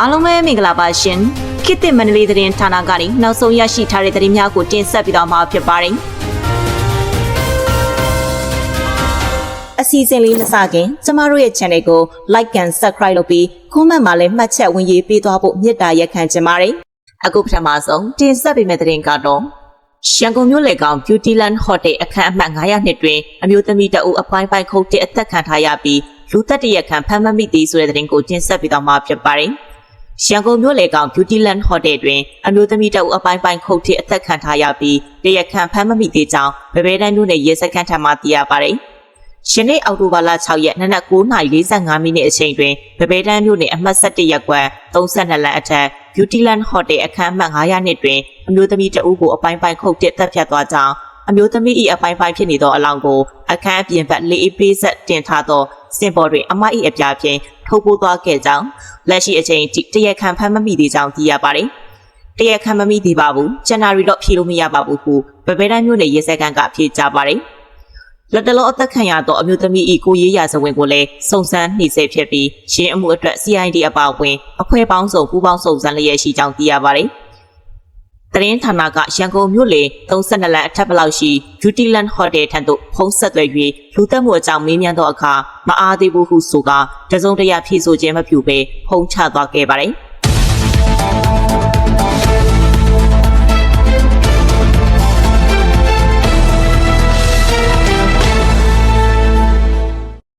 အားလုံးပဲမင်္ဂလာပါရှင်ခေတ်သစ်မန္တလေးသတင်းဌာနကနေနောက်ဆုံးရရှိထားတဲ့သတင်းများကိုတင်ဆက်ပေးတော့မှာဖြစ်ပါတယ်အစီအစဉ်လေးမစခင်ကျမတို့ရဲ့ channel ကို like and subscribe လုပ်ပြီး comment မှာလည်းမှတ်ချက်ဝင်ရေးပေးသွားဖို့မေတ္တာရက်ခံချင်ပါတယ်အခုပထမဆုံးတင်ဆက်ပေးမယ့်သတင်းကတော့ရန်ကုန်မြို့လေကောင် Beautyland Hotel အခန်းအမှတ်900တွင်အမျိုးသမီးတအုပ်အပိုင်းပိုင်းခုတ်တဲ့အသက်ခံထားရပြီးလူသက်တရက်ခံဖမ်းမမိသေးဆိုတဲ့သတင်းကိုတင်ဆက်ပေးသွားမှာဖြစ်ပါတယ်။ ရန်ကုန်မြို့လေကောင် Beautyland Hotel တွင်အမျိုးသမီးတအုပ်အပိုင်းပိုင်းခုတ်ထစ်အသက်ခံထားရပြီးတရက်ခံဖမ်းမမိသေးကြောင်းဗဘဲတန်းမြို့နယ်ရဲစခန်းထံမှသိရပါတယ်။ယနေ့အောက်တိုဘာလ6ရက်နနက်9:45မိနစ်အချိန်တွင်ဗဘဲတန်းမြို့နယ်အမှတ်7ရပ်ကွက်32လမ်းအထက် Beautyland Hotel အခန်းအမှတ်900နှစ်တွင်အမျိုးသမီးတအုပ်ကိုအပိုင်းပိုင်းခုတ်ထစ်တပ်ဖြတ်သွားကြောင်းအမျိုးသမီး၏အပိုင်းပိုင်းဖြစ်နေသောအလောင်းကိုအခန်းအပြင်ဘက်လေးအေးပေးဆက်တင်ထားသောစင်ပေါ်တွင်အမ၏အပြားဖြင့် ထုတ်ပိုးသွားခဲ့ကြောင်းလက်ရှိအချိန်ထိတရက်ခံဖမ်းမမိသေးကြောင်းသိရပါတယ်။တရက်ခံမမိသေးပါဘူး။ဇန်နဝါရီတော့ဖြေလို့မရပါဘူးဟုဗဘဲတန်းမြို့နယ်ရဲစခန်းကဖြေကြားပါတယ်။လက်တလောအသက်ခံရသောအမျိုးသမီး၏ကိုရေးရာဇဝင်ကိုလည်းစုံစမ်းနှိစဲဖြစ်ပြီးရှင်းအမှုအတွက် CID အပါအဝင်အဖွဲ့ပေါင်းစုံပူးပေါင်းစုံစမ်းလျက်ရှိကြောင်းသိရပါတယ်။ တရင်ဌာနကရန်ကုန်မြို့လေ32လမ်းအထက်ဘလောက်ရှိ Beautyland Hotel ထံသို့ဖုံးဆက်သွယ်၍လူသက်မှုအကြောင်းမေးမြန်းသောအခါမအားသေးဘူးဟုဆိုကာတစုံတရာဖြေဆိုခြင်းမပြုဘဲဖုံးချသွားခဲ့ပါတယ်။